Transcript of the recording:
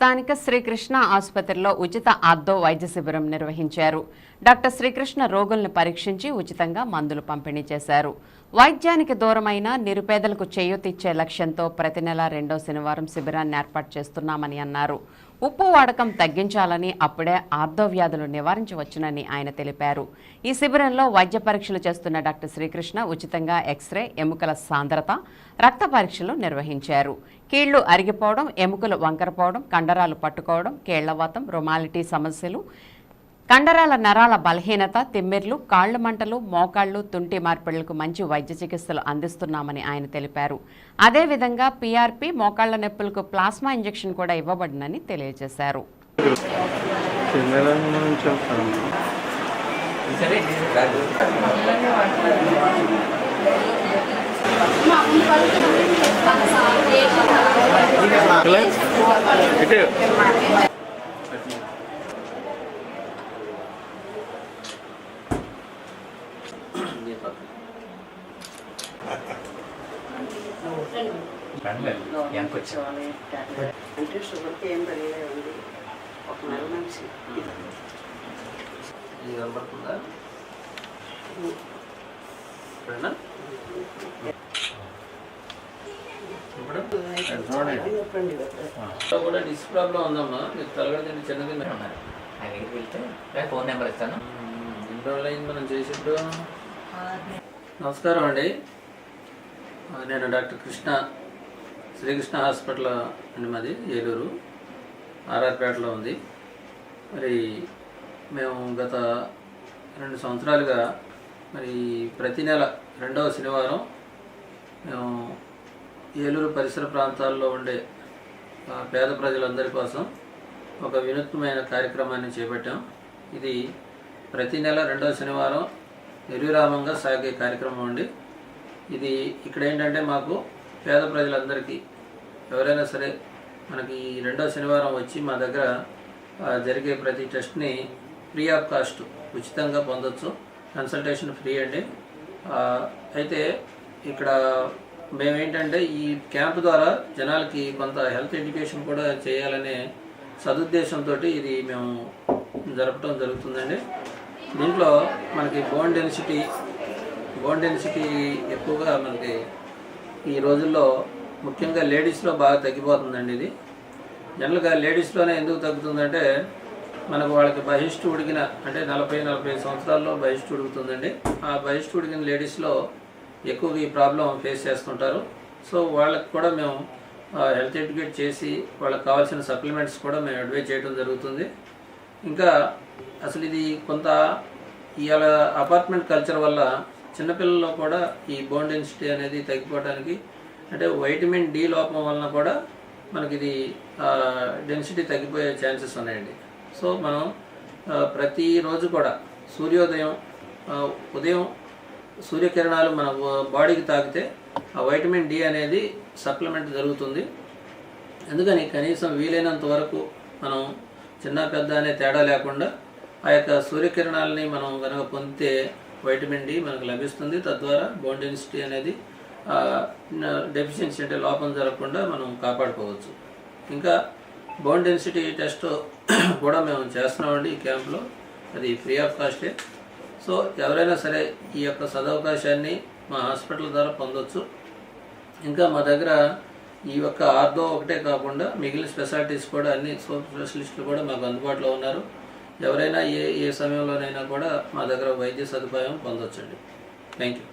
స్థానిక శ్రీకృష్ణ ఆసుపత్రిలో ఉచిత ఆర్దో వైద్య శిబిరం నిర్వహించారు. డాక్టర్ శ్రీకృష్ణ రోగులను పరీక్షించి ఉచితంగా మందులు పంపిణీ చేశారు. వైద్యానికి దూరమైన నిరుపేదలకు చేయూతిచ్చే లక్ష్యంతో ప్రతి నెల రెండో శనివారం శిబిరాన్ని ఏర్పాటు చేస్తున్నామని అన్నారు. ఉప్పు వాడకం తగ్గించాలని అప్పుడే ఆర్ధవ్యాధులు నివారించవచ్చునని ఆయన తెలిపారు. ఈ శిబిరంలో వైద్య పరీక్షలు చేస్తున్న డాక్టర్ శ్రీకృష్ణ ఉచితంగా ఎక్స్రే ఎముకల సాంద్రత రక్త పరీక్షలు నిర్వహించారు. కీళ్ళు అరిగిపోవడం ఎముకలు వంకరపోవడం కండరాలు పట్టుకోవడం కేళ్ళవాతం రొమాలిటీ సమస్యలు కండరాల నరాల బలహీనత తిమ్మిర్లు కాళ్ళ మంటలు మోకాళ్ళు తుంటి మార్పిళ్ళకు మంచి వైద్య చికిత్సలు అందిస్తున్నామని ఆయన తెలిపారు. అదేవిధంగా పీఆర్పీ మోకాళ్ళ నొప్పులకు ప్లాస్మా ఇంజెక్షన్ కూడా ఇవ్వబడినని తెలియజేశారు. ఇటు అంటే షుగర్కి ఏం తెలియదు ఒక నెల కూడా డిస్క్ ప్రాబ్లం ఉందమ్మా. మీకు తలగడ తిండి చిన్నది ఉన్నారు నా దగ్గరికి వెళ్తే ఫోన్ నెంబర్ ఇస్తాను. ఎన్ని రోజులు అయింది మనం చేసిప్పుడు నమస్కారం అండి. నేను డాక్టర్ కృష్ణ శ్రీకృష్ణ హాస్పిటల్ అండి మాది ఏలూరు ఆర్ఆర్పేటలో ఉంది. మరి మేము గత రెండు సంవత్సరాలుగా మరి ప్రతి నెల రెండవ శనివారం మేము ఏలూరు పరిసర ప్రాంతాల్లో ఉండే పేద ప్రజలందరి కోసం ఒక వినూత్నమైన కార్యక్రమాన్ని చేపట్టాం. ఇది ప్రతి నెల రెండవ శనివారం నిర్విరామంగా సాగే కార్యక్రమం అండి. ఇది ఇక్కడ ఏంటంటే మాకు పేద ప్రజలందరికీ ఎవరైనా సరే మనకి ఈ రెండో శనివారం వచ్చి మా దగ్గర జరిగే ప్రతి టెస్ట్ని ఫ్రీ ఆఫ్ కాస్ట్ ఉచితంగా పొందొచ్చు. కన్సల్టేషన్ ఫ్రీ అండి. అయితే ఇక్కడ మేమేంటంటే ఈ క్యాంప్ ద్వారా జనాలకి కొంత హెల్త్ ఎడ్యుకేషన్ కూడా చేయాలనే సదుద్దేశంతో ఇది మేము జరపడం జరుగుతుందండి. దీంట్లో మనకి బోన్ డెన్సిటీ బోన్ డెన్సిటీ ఎక్కువగా మనకి ఈ రోజుల్లో ముఖ్యంగా లేడీస్లో బాగా తగ్గిపోతుందండి ఇది. జనరల్గా లేడీస్లోనే ఎందుకు తగ్గుతుందంటే మనకు వాళ్ళకి బహిష్టు ఉడికిన అంటే నలభై నలభై సంవత్సరాల్లో బహిష్టు ఉడుకుతుందండి. ఆ బహిష్టు ఉడికిన లేడీస్లో ఎక్కువగా ఈ ప్రాబ్లం ఫేస్ చేస్తుంటారు. సో వాళ్ళకి కూడా మేము హెల్త్ ఎడ్యుకేట్ చేసి వాళ్ళకి కావాల్సిన సప్లిమెంట్స్ కూడా మేము అడ్వైజ్ చేయడం జరుగుతుంది. ఇంకా అసలు ఇది కొంత ఇవాళ అపార్ట్మెంట్ కల్చర్ వల్ల చిన్నపిల్లల్లో కూడా ఈ బోన్ డెన్సిటీ అనేది తగ్గిపోవడానికి అంటే వైటమిన్ డి లోపం వలన కూడా మనకి ఇది డెన్సిటీ తగ్గిపోయే ఛాన్సెస్ ఉన్నాయండి. సో మనం ప్రతిరోజు కూడా సూర్యోదయం ఉదయం సూర్యకిరణాలు మన బాడీకి తాకితే ఆ వైటమిన్ డి అనేది సప్లిమెంట్ జరుగుతుంది. అందుకని కనీసం వీలైనంత వరకు మనం చిన్న పెద్ద అనే తేడా లేకుండా ఆ యొక్క సూర్యకిరణాలని మనం కనుక పొందితే వైటమిన్ డి మనకు లభిస్తుంది. తద్వారా బోన్ డెన్సిటీ అనేది డెఫిషియన్సీ అంటే లోపం జరగకుండా మనం కాపాడుకోవచ్చు. ఇంకా బోన్ డెన్సిటీ టెస్ట్ కూడా మేము చేస్తున్నామండి ఈ క్యాంప్లో అది ఫ్రీ ఆఫ్ కాస్టే సో ఎవరైనా సరే ఈ యొక్క సదవకాశాన్ని మా హాస్పిటల్ ద్వారా పొందొచ్చు. ఇంకా మా దగ్గర ఈ యొక్క ఆర్థో ఒకటే కాకుండా మిగిలిన స్పెషాలిటీస్ కూడా అన్ని సూపర్ స్పెషలిస్టులు కూడా మాకు అందుబాటులో ఉన్నారు. ఎవరైనా ఏ ఏ సమయంలోనైనా కూడా మా దగ్గర వైద్య సదుపాయం పొందొచ్చండి. Thank you